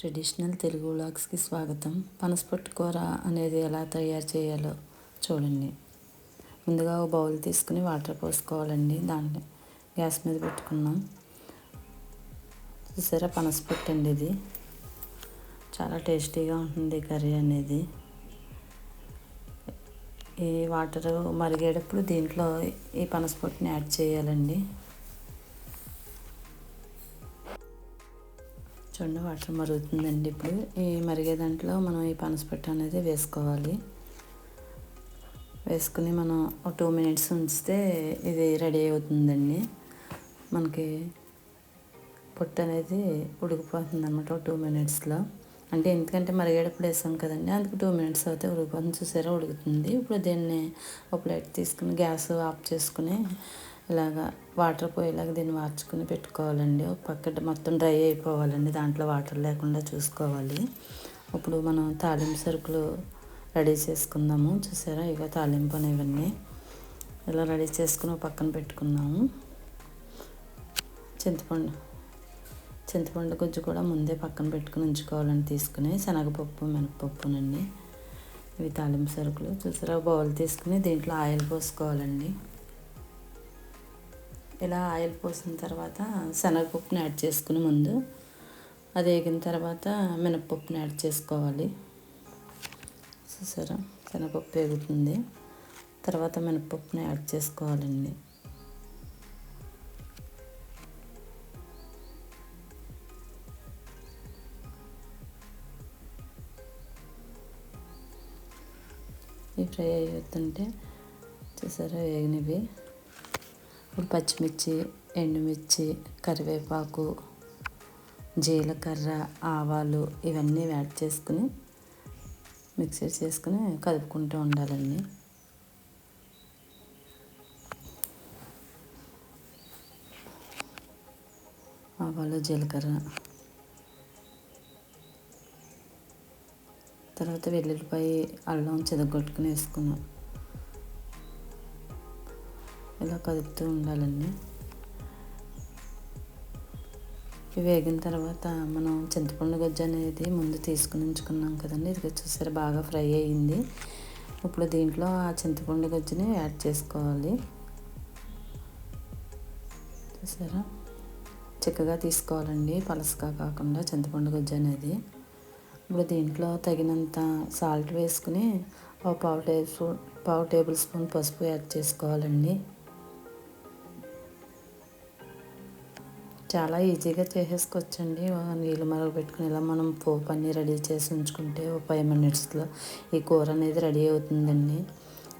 Traditional Telugu వ్లాగ్స్కి స్వాగతం. పనసపొట్టు కూర అనేది ఎలా తయారు చేయాలో చూడండి. ముందుగా ఒక బౌల్ తీసుకుని వాటర్ పోసుకోవాలండి దాంట్లో. గ్యాస్ మీద పెట్టుకున్నాం. చూసారా పనసపొట్టు అండి ఇది. చాలా టేస్టీగా ఉంటుంది కర్రీ అనేది. ఈ వాటర్ మరిగేటప్పుడు దీంట్లో ఈ పనసపొట్టుని యాడ్ చేయాలండి. చూడండి వాటర్ మరుగుతుందండి ఇప్పుడు. ఈ మరిగే దాంట్లో మనం ఈ పనసపట్టు అనేది వేసుకోవాలి. వేసుకుని మనం ఒక టూ మినిట్స్ ఉంచితే ఇది రెడీ అవుతుందండి. మనకి పొట్టు అనేది ఉడికిపోతుంది అనమాట ఒక టూ మినిట్స్లో. అంటే ఎందుకంటే మరిగేటప్పుడు వేసాం కదండి అందుకు టూ మినిట్స్ అయితే ఉడికిపోతుంది. చూసారా ఉడుకుతుంది. ఇప్పుడు దీన్ని ఒక ప్లేట్ తీసుకుని గ్యాస్ ఆఫ్ చేసుకుని ఇలాగా వాటర్ పోయేలాగా దీన్ని మార్చుకుని పెట్టుకోవాలండి. ఒక పక్క మొత్తం డ్రై అయిపోవాలండి. దాంట్లో వాటర్ లేకుండా చూసుకోవాలి. ఇప్పుడు మనం తాలింపు సరుకులు రెడీ చేసుకుందాము. చూసారా? ఇక తాలింపు అనేవన్నీ ఇలా రెడీ చేసుకుని పక్కన పెట్టుకుందాము. చింతపండు చింతపండు గుజ్జు కూడా ముందే పక్కన పెట్టుకుని ఉంచుకోవాలని తీసుకుని. శనగపప్పు మినపప్పునండి ఇవి తాలింపు సరుకులు. చూసారా? బౌల్ తీసుకుని దీంట్లో ఆయిల్ పోసుకోవాలండి. ఇలా ఆయిల్ పోసిన తర్వాత శనగపప్పుని యాడ్ చేసుకుని ముందు అది వేగిన తర్వాత మినపప్పుని యాడ్ చేసుకోవాలి. చూసారా? శనగపప్పు వేగుతుంది. తర్వాత మినపప్పుని యాడ్ చేసుకోవాలండి. ఈ ఫ్రై అవుతుంటే చూసారా? వేగినవి. ఇప్పుడు పచ్చిమిర్చి ఎండుమిర్చి కరివేపాకు జీలకర్ర ఆవాలు ఇవన్నీ యాడ్ చేసుకుని మిక్సీ చేసుకుని కలుపుకుంటూ ఉండాలండి. ఆవాలు జీలకర్ర. తర్వాత వెల్లుల్లిపాయ అల్లం చెదగొట్టుకుని వేసుకున్నాం ఇలా కదుపుతూ ఉండాలండి. ఇవి వేగిన తర్వాత మనం చింతపండు గజ్జ అనేది ముందు తీసుకుని ఉంచుకున్నాం కదండి. ఇది చూసారా బాగా ఫ్రై అయ్యింది. ఇప్పుడు దీంట్లో ఆ చింతపండు గజ్జని యాడ్ చేసుకోవాలి. చూసారా చిక్కగా తీసుకోవాలండి పలసగా కాకుండా చింతపండు గజ్జ అనేది. ఇప్పుడు దీంట్లో తగినంత సాల్ట్ వేసుకుని ఒక పావు టేబుల్ స్పూన్ పావు టేబుల్ స్పూన్ పసుపు యాడ్ చేసుకోవాలండి. చాలా ఈజీగా చేసేసుకోవచ్చండి. నీళ్ళు మరగబెట్టుకుని ఇలా మనం పోపు అన్నీ రెడీ చేసి ఉంచుకుంటే ఒక ఫైవ్ మినిట్స్లో ఈ కూర అనేది రెడీ అవుతుందండి.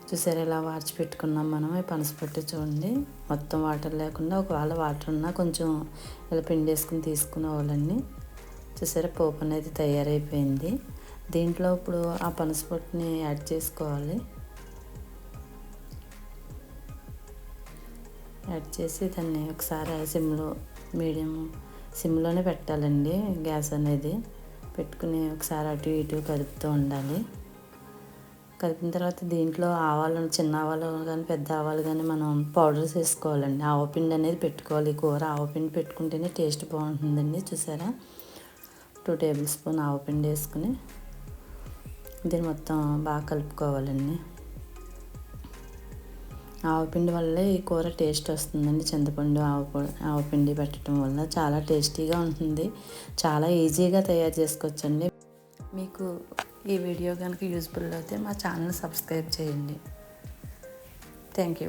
చూసారా ఇలా వార్చి పెట్టుకున్నాం మనం. ఈ పనసపట్టు చూడండి. మొత్తం వాటర్ లేకుండా ఒకవేళ వాటర్ ఉన్నా కొంచెం ఇలా పిండి వేసుకుని తీసుకునేవాళ్ళండి చూసారా పోపు అనేది తయారైపోయింది. దీంట్లో ఇప్పుడు ఆ పనసపొట్టుని యాడ్ చేసుకోవాలి. యాడ్ చేసి దాన్ని ఒకసారి సిమ్లో మీడియం సిమ్లోనే పెట్టాలండి గ్యాస్ అనేది. పెట్టుకుని ఒకసారి అటు ఇటు కలుపుతూ ఉండాలి. కలిపిన తర్వాత దీంట్లో ఆవాలు చిన్న ఆవాలు కానీ పెద్ద ఆవాలు కానీ మనం పౌడర్స్ వేసుకోవాలండి ఆవపిండి అనేది పెట్టుకోవాలి. కూర ఆవపిండి పెట్టుకుంటేనే టేస్ట్ బాగుంటుందండి. చూసారా? టూ టేబుల్ స్పూన్ ఆవపిండి వేసుకుని దీన్ని మొత్తం బాగా కలుపుకోవాలండి. ఆవపిండి వల్లే ఈ కూర టేస్ట్ వస్తుందండి. చింతపండు ఆవు ఆవపిండి పెట్టడం వల్ల చాలా టేస్టీగా ఉంటుంది. చాలా ఈజీగా తయారు చేసుకోవచ్చండి. మీకు ఈ వీడియో కనుక యూజ్ఫుల్ అయితే మా ఛానల్ సబ్స్క్రైబ్ చేయండి. Thank you.